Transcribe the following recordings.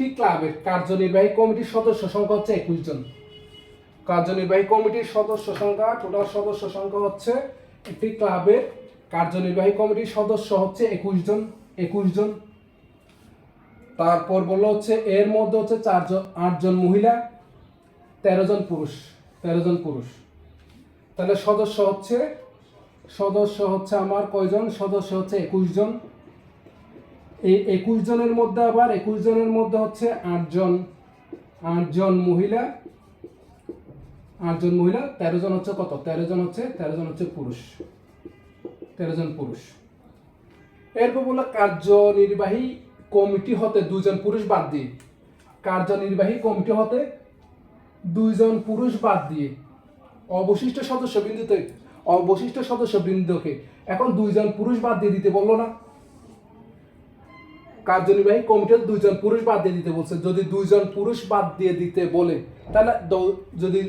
একটি ক্লাবের কার্যনির্বাহী কমিটির সদস্য সংখ্যা হচ্ছে একুশ জন। কার্যনির্বাহী কমিটির সদস্য সংখ্যা, টোটাল সদস্য সংখ্যা হচ্ছে একটি ক্লাবের কার্যনির্বাহী কমিটির সদস্য হচ্ছে একুশ জন একুশ জন। তারপর বলল হচ্ছে এর মধ্যে হচ্ছে চারজন আটজন মহিলা, তেরো জন পুরুষ, তেরো জন পুরুষ। তাহলে সদস্য হচ্ছে সদস্য হচ্ছে আমার কয়জন? সদস্য হচ্ছে একুশ জন। এই একুশ জনের মধ্যে আবার, একুশ জনের মধ্যে হচ্ছে আটজন আটজন মহিলা আটজন মহিলা, তেরো জন হচ্ছে কত? তেরো জন হচ্ছে, তেরো জন হচ্ছে পুরুষ। তেরো জন পুরুষ। এরপর বলল কার্যনির্বাহী কমিটি হতে দুজন পুরুষ বাদ দিয়ে। কার্যনির্বাহী কমিটি হতে দুইজন পুরুষ বাদ দিয়ে। অবশিষ্ট সদস্য বিন্দুতে অবশিষ্ট সদস্য বৃন্দকে এখন দুইজন পুরুষ বাদ দিয়ে দিতে বলল না। কার্যনির্বাহী কমিটির দুইজন পুরুষ বাদ দিয়ে দিতে বলছে। যদি দুইজন পুরুষ বাদ দিয়ে দিতে বলে তাহলে যদি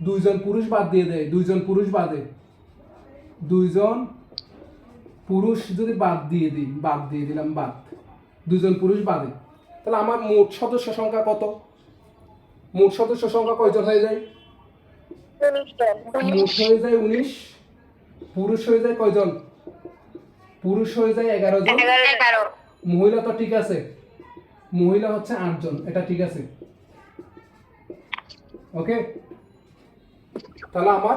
দুইজন পুরুষ বাদ দিয়ে দেয় দুইজন পুরুষ বাদে দুইজন পুরুষ যদি বাদ দিয়ে দিই বাদ দিয়ে দিলাম বাদ দুজন পুরুষ বাদে তাহলে আমার মোট সদস্য সংখ্যা কত? মোট সদস্য সংখ্যা কয়জন হয়ে যায়? মোট হয়ে যায় উনিশ পুরুষ হয়ে যায় কয়জন? পুরুষ হয়ে যায় এগারো জন। এগারো। মহিলা তো ঠিক আছে। মহিলা হচ্ছে আটজন, এটা ঠিক আছে। ওকে তাহলে আমার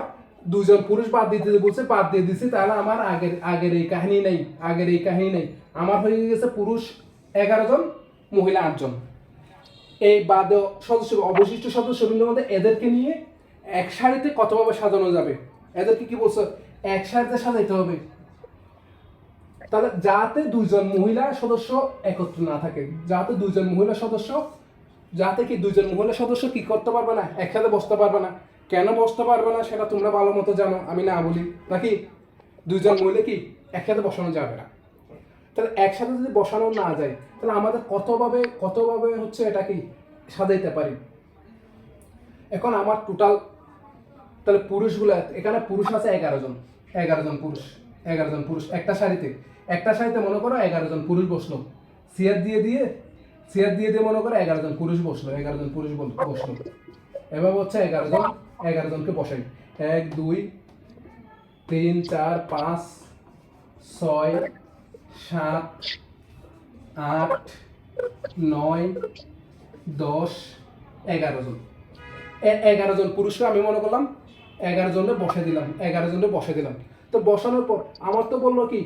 দুজন পুরুষ বাদ দিতে বলছে, বাদ দিয়ে দিছি, তাহলে আমার আগের আগের এই কাহিনী নেই, আগের এই কাহিনী নেই। আমার হয়ে গেছে পুরুষ এগারো জন, মহিলা আটজন এই বাদে সদস্য, অবশিষ্ট সদস্যবৃন্দের মধ্যে এদেরকে নিয়ে এক সারিতে কতভাবে সাজানো যাবে? এদেরকে কি বলছো? এক সারিতে সাজাইতে হবে। তাহলে যাতে দুইজন মহিলা সদস্য একত্র না থাকে, যাতে দুইজন মহিলা সদস্য, যাতে কি দুইজন মহিলা সদস্য কি করতে পারবে না, একসাথে বসতে পারবে না, কেন বসতে পারবে না সেটা তোমরা ভালো মতো জানো, আমি না বলি, নাকি দুইজন মহিলা কি একসাথে বসানো যাবে না? তাহলে একসাথে যদি বসানো না যায়, তাহলে আমাদের কতভাবে কতভাবে হচ্ছে এটা কি সাজাইতে পারি? এখন আমার টোটাল তাহলে পুরুষগুলো, এখানে পুরুষ আছে এগারো জন এগারো জন পুরুষ। এগারো জন পুরুষ। একটা শাড়িতে। একটা শাড়িতে মনে করো এগারো জন পুরুষ বসল। চেয়ার দিয়ে দিয়ে চেয়ার দিয়ে দিয়ে মনে করো এগারো জন পুরুষ বসল, এগারো জন পুরুষ বসল। এভাবে হচ্ছে এগারো জন, এগারো জনকে বসাই। এক, দুই, তিন, চার, পাঁচ, ছয়, সাত, আট, নয়, দশ, এগারো জন। এগারো জন পুরুষকে আমি মনে করলাম এগারো জনে বসে দিলাম, এগারো জনে বসে দিলাম। তো বসানোর পর আমার তো বলল কি,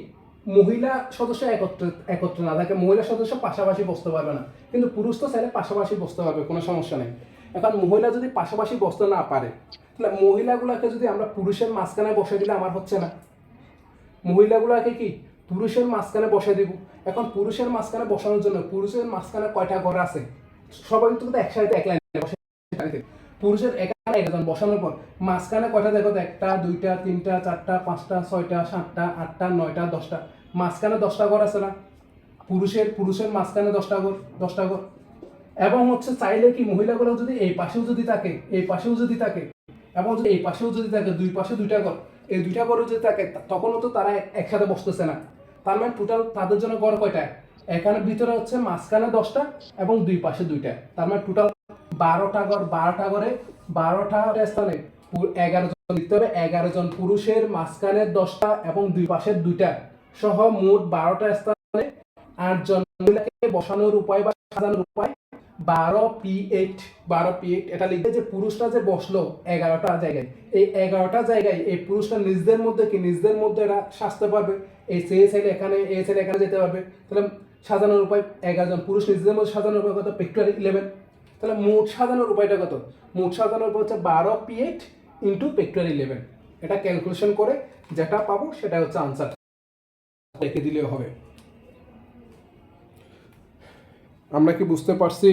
মহিলা সদস্য একত্রে একত্রে না থাকে মহিলা সদস্য পাশাপাশি বসতে পারবে না। কিন্তু পুরুষ তো চাইলে পাশাপাশি বসতে পারবে, কোনো সমস্যা নেই। এখন মহিলা যদি পাশাপাশি বসতে না পারে, তাহলে মহিলাগুলোকে যদি আমরা পুরুষের মাঝখানে বসে দিলে আমার হচ্ছে না। মহিলাগুলোকে কি, পুরুষের মাঝখানে বসে দিব। এখন পুরুষের মাঝখানে বসানোর জন্য পুরুষের মাঝখানে কয়টা ঘর আছে? সবাই তো একসাথে এক লাইনে বসে। পুরুষের এখানে একজন বসানোর পর, মাঝখানে কয়টা দেখো, একটা, দুইটা, তিনটা, চারটা, পাঁচটা, ছয়টা, সাতটা, আটটা, নয়টা, দশটা। মাঝখানে দশটা ঘর আছে না? পুরুষের পুরুষের মাঝখানে দশটা ঘর দশটা ঘর। এবং হচ্ছে চাইলে কি মহিলাগুলো যদি এই পাশেও যদি থাকে, এই পাশেও যদি থাকে, এবং যদি এই পাশেও যদি থাকে, দুই পাশে দুইটা ঘর, এই দুইটা ঘরও যদি থাকে তখনও তো তারা একসাথে বসতেছে না। তার মানে টোটাল তাদের জন্য ঘর কয়টা? এখানে ভিতরে হচ্ছে মাঝখানে দশটা এবং দুই পাশে দুইটা। তার মানে টোটাল বারোটা ঘর, বারোটা ঘরে, বারোটা স্থানে এগারো জন লিখতে হবে, এগারো জন পুরুষের মাঝখানে দশটা এবং দুই পাশের দুইটা সহ মোট বারোটা স্থানে আটজন মহিলাকে বসানোর উপায় বা সাজানোর উপায়, বারো পি এইট বারো পি এইট এটা লিখবে যে পুরুষরা যে বসল এগারোটা জায়গায়, এই এগারোটা জায়গায় এই পুরুষরা নিজদের মধ্যে কি নিজদের মধ্যে এরা সাজতে পারবে? এই সে ছেলে এখানে, এই ছেলে এখানে যেতে পারবে? তাহলে সাজানোর উপায়, এগারো জন পুরুষ নিজদের মধ্যে সাজানোর উপায় কত? পেক্টুয়াল ইলেভেন তাহলে মোট সাজানোর উপায়টা কত? মোট সাজানোর উপায় হচ্ছে বারো পি এইট ইন্টু পেক্টুয়াল ইলেভেন এটা ক্যালকুলেশন করে যেটা পাবো সেটা হচ্ছে আনসার রেখে দিলেও হবে। আমরা কি বুঝতে পারছি?